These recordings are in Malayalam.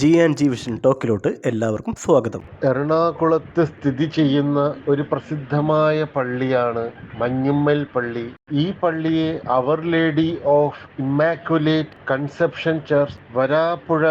ജി ആൻഡ് ജി വിഷൻ ടോക്കിലോട്ട് എല്ലാവർക്കും സ്വാഗതം. എറണാകുളത്ത് സ്ഥിതി ചെയ്യുന്ന ഒരു പ്രസിദ്ധമായ പള്ളിയാണ് മഞ്ഞുമ്മൽ പള്ളി ഈ പള്ളിയെ അവർ Lady of Immaculate Conception Church Varapuzha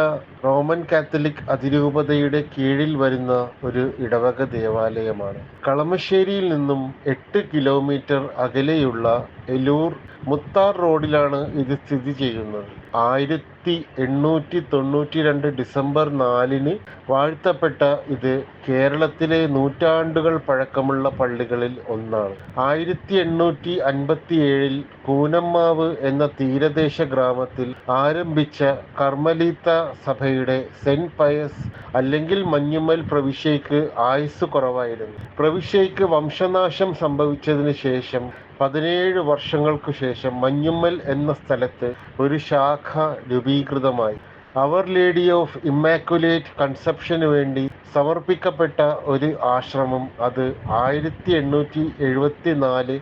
Roman Catholic അതിരൂപതയുടെ കീഴിൽ വരുന്ന ഒരു ഇടവക ദേവാലയമാണ്. കളമശ്ശേരിയിൽ നിന്നും എട്ട് കിലോമീറ്റർ അകലെയുള്ള എലൂർ മുത്താർ റോഡിലാണ് ഇത് സ്ഥിതി ചെയ്യുന്നത്. ആയിരത്തി എണ്ണൂറ്റി തൊണ്ണൂറ്റി രണ്ട് ഡിസംബർ നാലിന് വാഴ്ത്തപ്പെട്ട ഇത് കേരളത്തിലെ നൂറ്റാണ്ടുകൾ പഴക്കമുള്ള പള്ളികളിൽ ഒന്നാണ്. ആയിരത്തി എണ്ണൂറ്റി അൻപത്തി ഏഴിൽ കൂനമ്മാവ് എന്ന തീരദേശ ഗ്രാമത്തിൽ ആരംഭിച്ച കർമ്മലീത്ത സഭയുടെ സെന്റ് പയസ് അല്ലെങ്കിൽ മഞ്ഞുമ്മൽ പ്രവിശ്യയ്ക്ക് ആയുസ് കുറവായിരുന്നു. പ്രവിശ്യയ്ക്ക് വംശനാശം സംഭവിച്ചതിന് ശേഷം പതിനേഴ് വർഷങ്ങൾക്കു ശേഷം മഞ്ഞുമ്മൽ എന്ന സ്ഥലത്ത് ഒരു ശാഖ രൂപീകൃതമായി. അവർ ലേഡി ഓഫ് ഇമ്മാക്കുലേറ്റ് കൺസെപ്ഷന് വേണ്ടി സമർപ്പിക്കപ്പെട്ട ഒരു ആശ്രമം അത് ആയിരത്തി എണ്ണൂറ്റി എഴുപത്തി നാല്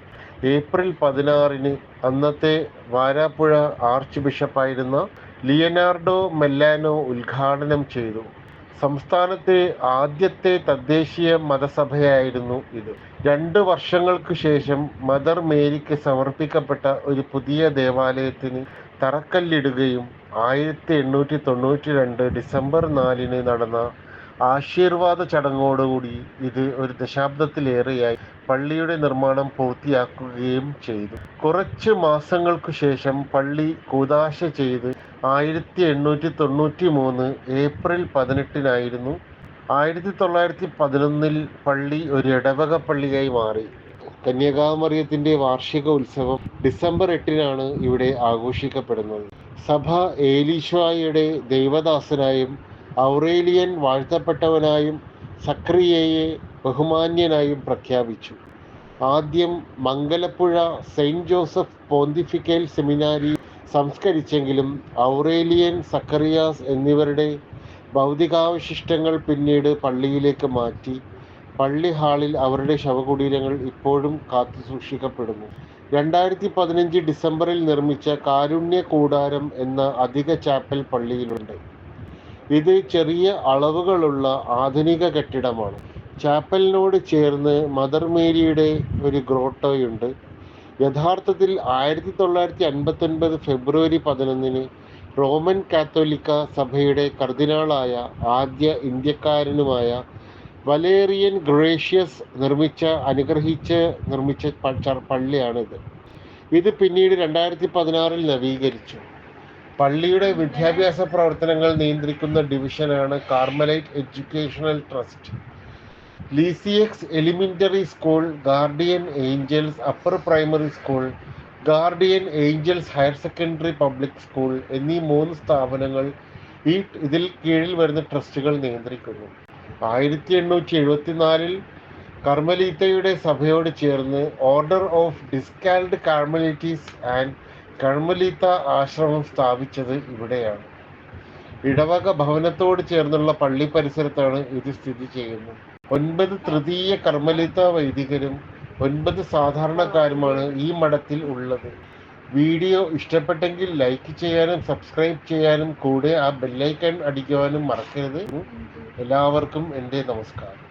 ഏപ്രിൽ പതിനാറിന് അന്നത്തെ വാരാപ്പുഴ ആർച്ച് ബിഷപ്പായിരുന്ന ലിയനാർഡോ മെല്ലാനോ ഉദ്ഘാടനം ചെയ്തു. സംസ്ഥാനത്തെ ആദ്യത്തെ തദ്ദേശീയ മതസഭയായിരുന്നു ഇത്. രണ്ട് വർഷങ്ങൾക്ക് ശേഷം മദർ മേരിക്ക് സമർപ്പിക്കപ്പെട്ട ഒരു പുതിയ ദേവാലയത്തിന് തറക്കല്ലിടുകയും ആയിരത്തി എണ്ണൂറ്റി തൊണ്ണൂറ്റി രണ്ട് ഡിസംബർ നാലിന് നടന്ന ആശീർവാദ ചടങ്ങോടുകൂടി ഇത് ഒരു ദശാബ്ദത്തിലേറെയായി പള്ളിയുടെ നിർമ്മാണം പൂർത്തിയാക്കുകയും ചെയ്തു. കുറച്ച് മാസങ്ങൾക്കു ശേഷം പള്ളി കൂതാശ ചെയ്ത് ആയിരത്തി എണ്ണൂറ്റി തൊണ്ണൂറ്റി മൂന്ന് ഏപ്രിൽ പതിനെട്ടിനായിരുന്നു. ആയിരത്തി തൊള്ളായിരത്തി പതിനൊന്നിൽ പള്ളി ഒരു ഇടവക പള്ളിയായി മാറി. കന്യകാമറിയത്തിന്റെ വാർഷിക ഉത്സവം ഡിസംബർ എട്ടിനാണ് ഇവിടെ ആഘോഷിക്കപ്പെടുന്നത്. സഭ എലീശായുടെ ദൈവദാസനായും ഔറേലിയൻ വാഴ്ത്തപ്പെട്ടവനായും സക്രിയയെ ബഹുമാന്യനായും പ്രഖ്യാപിച്ചു. ആദ്യം മംഗലപ്പുഴ സെയിന്റ് ജോസഫ് പോന്തിഫിക്കൽ സെമിനാരി സംസ്കരിച്ചെങ്കിലും ഔറേലിയൻ സക്കറിയാസ് എന്നിവരുടെ ഭൗതികാവശിഷ്ടങ്ങൾ പിന്നീട് പള്ളിയിലേക്ക് മാറ്റി. പള്ളി ഹാളിൽ അവരുടെ ശവകുടീരങ്ങൾ ഇപ്പോഴും കാത്തു സൂക്ഷിക്കപ്പെടുന്നു രണ്ടായിരത്തി പതിനഞ്ച് ഡിസംബറിൽ നിർമ്മിച്ച കാരുണ്യ കൂടാരം എന്ന അധിക ചാപ്പൽ പള്ളിയിലുണ്ട്. ഇത് ചെറിയ അളവുകളുള്ള ആധുനിക കെട്ടിടമാണ്. ചാപ്പലിനോട് ചേർന്ന് മദർ മേരിയുടെ ഒരു ഗ്രോട്ടോയുണ്ട്. യഥാർത്ഥത്തിൽ ആയിരത്തി തൊള്ളായിരത്തി അൻപത്തി ഒൻപത് ഫെബ്രുവരി പതിനൊന്നിന് റോമൻ കാത്തോലിക്ക സഭയുടെ കർദിനാളായ ആദ്യ ഇന്ത്യക്കാരനുമായ വലേറിയൻ ഗ്രേഷ്യസ് നിർമ്മിച്ച അനുഗ്രഹിച്ച് നിർമ്മിച്ച പള്ളിയാണിത്. ഇത് പിന്നീട് രണ്ടായിരത്തി പതിനാറിൽ നവീകരിച്ചു. പള്ളിയുടെ വിദ്യാഭ്യാസ പ്രവർത്തനങ്ങൾ നിയന്ത്രിക്കുന്ന ഡിവിഷനാണ് Carmelite Educational Trust. Lisieux Elementary School Guardian Angels Upper Primary School Guardian Angels Higher Secondary Public School എന്നീ മൂന്ന് സ്ഥാപനങ്ങൾ ഈ ഇതിൽ കീഴിൽ വരുന്ന ട്രസ്റ്റുകൾ നിയന്ത്രിക്കുന്നു. ആയിരത്തി എണ്ണൂറ്റി എഴുപത്തിനാലിൽ കർമ്മലീത്തയുടെ സഭയോട് ചേർന്ന് Order of Discalced Carmelites and കർമ്മലീത്ത ആശ്രമം സ്ഥാപിച്ചത് ഇവിടെയാണ്. ഇടവക ഭവനത്തോട് ചേർന്നുള്ള പള്ളി പരിസരത്താണ് ഇത് സ്ഥിതി ചെയ്യുന്നത്. ഒൻപത് തൃതീയ കർമ്മലിത്ത വൈദികരും ഒൻപത് സാധാരണക്കാരുമാണ് ഈ മഠത്തിൽ ഉള്ളത്. വീഡിയോ ഇഷ്ടപ്പെട്ടെങ്കിൽ ലൈക്ക് ചെയ്യാനും സബ്സ്ക്രൈബ് ചെയ്യാനും കൂടെ ആ ബെല്ലൈക്കൺ അടിക്കുവാനും മറക്കരുത്. എല്ലാവർക്കും എന്റെ നമസ്കാരം.